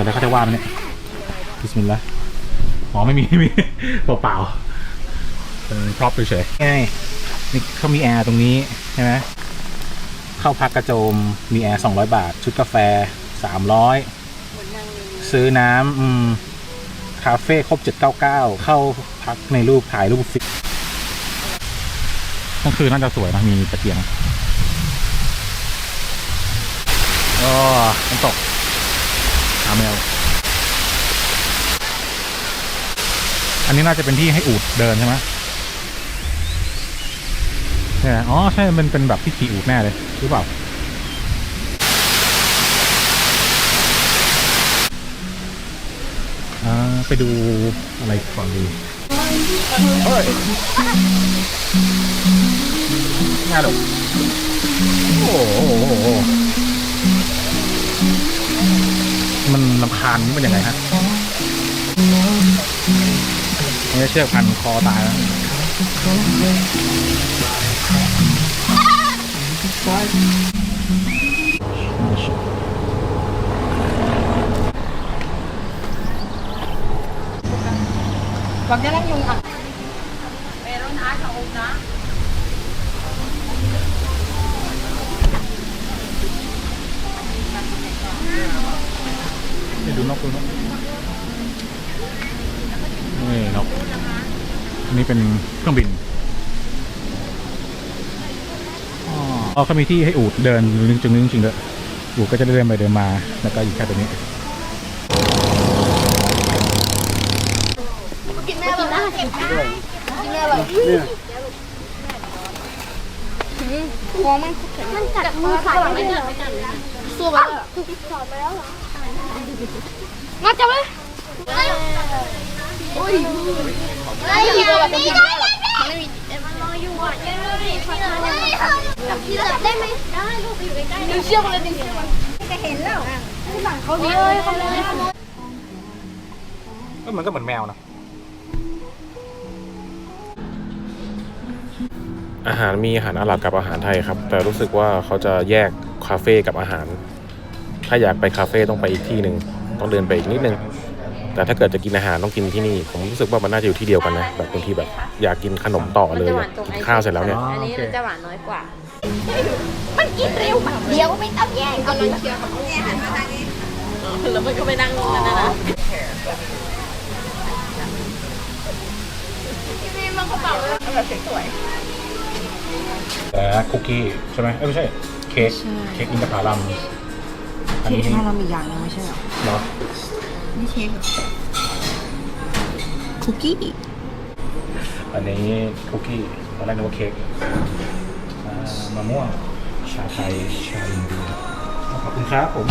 ปิดแล้วเขาจะว่ามันเนี่ยบิสมิลลาห์อ๋อไม่มีไม่มีเปล่าๆเป็นพร็อพเฉยๆง่ายนี่เขามีแอร์ตรงนี้ใช่ไหมเข้าพักกระโจมมีแอร์200 บาท ชุดกาแฟ 300 ซื้อน้ำอืมคาเฟ่ครบ 799 เข้าพักในรูปถ่ายรูปฟิกกลางคืนน่าจะสวยนะมีตะเกียงอ๋อน้ำตกหาแมว อันนี้น่าจะเป็นที่ให้อูดเดินใช่ไหมใช่ไหมอ๋อ ใช่ มันเป็นแบบที่ขี่อูดแน่เลยหรือเปล่า อ่า ไปดูอะไรก่อนดีเฮ้ยง่ายหรอโอ้โห มันลำคาญมันเป็นยังไงฮะนี่เชือกพันคอตายแล้ว Wag na lang yung... Meron na sa una. นี่ ดูนกดูนกนี่นกอันนี้เป็นเครื่องบินอ๋อเขามีที่ให้อูดเดินจริงๆจริงๆเลยอูดก็จะได้เดินไปเดินมาแล้วก็อยู่แค่ตรงนี้กินแม่แบบน่ากินกินแม่แบบหัวมันมันกัดมือขาดไม่ได้เหรอสู้ไปแล้วถอดไปแล้วเหรอ มาจับเลยโอ้ยเฮ้ยอย่าไม่ได้ไม่มีมันรออยู่อะยังไม่พอจับที่จับได้ไหมได้ลูกไปอยู่ใกล้ๆดึงเชือกเลยดึงเชือกมันจะเห็นแล้วเขาดีเลยเขาเลยก็มันก็เหมือนแมวนะอาหารมีอาหารอาหรับกับอาหารไทยครับ แต่รู้สึกว่าเขาจะแยกคาเฟ่กับอาหาร ถ้าอยากไปคาเฟ่ต้องไปอีกที่หนึ่งต้องเดินไปอีกนิดนึงแต่ถ้าเกิดจะกินอาหารต้องกินที่นี่ ผมรู้สึกว่ามันน่าจะอยู่ที่เดียวกันนะแบบบางทีแบบอยากกินขนมต่อเลยอยากกินข้าวเสร็จแล้วเนี่ยอันนี้มันจะหวานน้อยกว่า มันกินเร็วแบบเดียวไม่ต้องแย่งเอาเลยเชียร์ของแย่หันมาทางนี้แล้วมันก็ไปนั่งนั่นนะนะมีมันกระเป๋าแบบสวยแต่คุกกี้ใช่ไหมเอ้ยไม่ใช่เค้กเค้กอินทผลัม อันนี้ถ้าเรามีอย่างนึงไม่ใช่เหรอเนาะนี่เค้กเหรอคุกกี้อันนี้คุกกี้ตอนแรกนึกว่าเค้กอ่ามะม่วงชาไทยชาอินเดียขอบคุณครับผม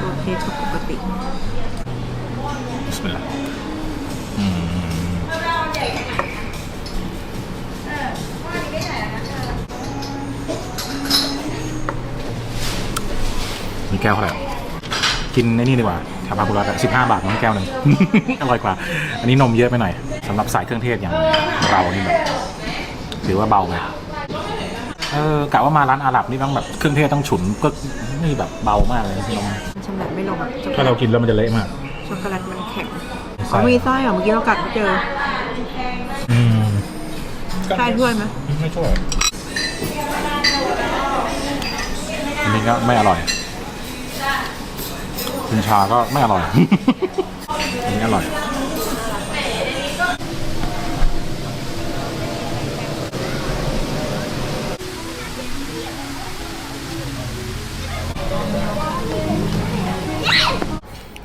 ตัวเค้กก็ปกติบิสมิลลาห์มี แก้วเท่าไหร่กินไอ้นี่ดีกว่าชาพาบุรัตสิบห้าบาทน้องแก้วหนึ่ง อร่อยกว่า อันนี้นมเยอะไปหน่อยสำหรับสายเครื่องเทศอย่างเรานี่แบบถือว่าเบาไปเออกะว่ามาร้านอาหรับนี่ต้องแบบเครื่องเทศต้องฉุนก็นี่แบบเบามากเลยนมชำแหละไม่ลงอะช็อกโกถ้าแลเราตกินแล้วมันจะเละมากช็อกโกแลตมันแข็งไส้อ๋อมีไส้เหรอเมื่อกี้เรากัดไม่เจออืมใช่ถ้วยไหมไม่ช่วยอันนี้ก็ไม่อร่อยุณชาก็ไม่อร่อย อันนี้อร่อย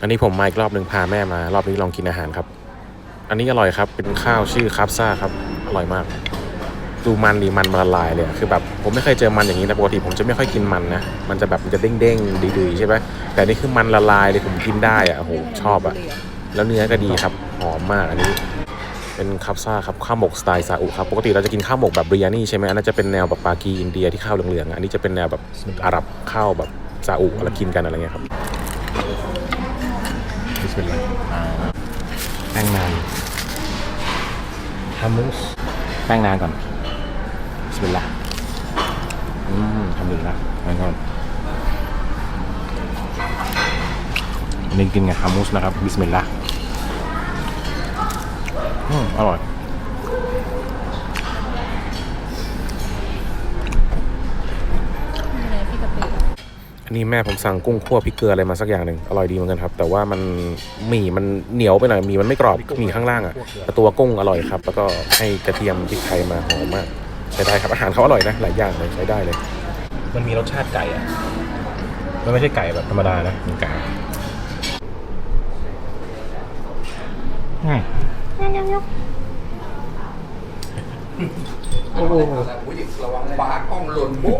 อันนี้ผมมาอีกรอบหนึ่งพาแม่มา รอบนี้ลองกินอาหารครับ อันนี้อร่อยครับ เป็นข้าวชื่อคาบซ่าครับ อร่อยมาก ดูมันดีมันมันละลายเลยอะคือแบบผมไม่เคยเจอมันอย่างนี้นะปกติผมจะไม่ค่อยกินมันนะมันจะแบบมันจะเด้งๆดื้อๆใช่ไหมแต่นี่คือมันละลายเลยผมกินได้อะโอ้โหชอบอะแล้วเนื้อก็ดีครับหอมมากอันนี้ เป็นคาบซ่าครับข้าวหมกสไตล์ซาอุครับปกติเราจะกินข้าวหมกแบบบริยานี่ใช่ไหมอันนั้นจะเป็นแนวแบบปากีอินเดียที่ข้าวเหลืองๆอะอันนี้จะเป็นแนวแบบอาหรับข้าวแบบซาอุเรากินกันอะไรเงี้ยครับบิสมิลลาห์แป้งนานฮัมมูสแป้งนานก่อน บิสมิลลาห์อืมทำดีละแล้วก่อนอันนี้กินไงฮัมมูสนะครับบิสมิลลาห์อืมอร่อยอันนี้แม่ผมสั่งกุ้งคั่วพริกเกลืออะไรมาสักอย่างหนึ่งอร่อยดีเหมือนกันครับ แต่ว่ามันหมี่มันเหนียวไปหน่อยหมี่มันไม่กรอบหมี่ข้างล่างอะแต่ตัวกุ้งอร่อยครับ แล้วก็ให้กระเทียมพริกไทยมาหอมมาก ใช้ได้ครับอาหารเขาอร่อยนะหลายอย่างเลยใช้ได้เลย มันมีรสชาติไก่อะมันไม่ใช่ไก่แบบธรรมดานะเป็นไก่อืมโอ้โหระวังปากล้องหล่นบุ๊ก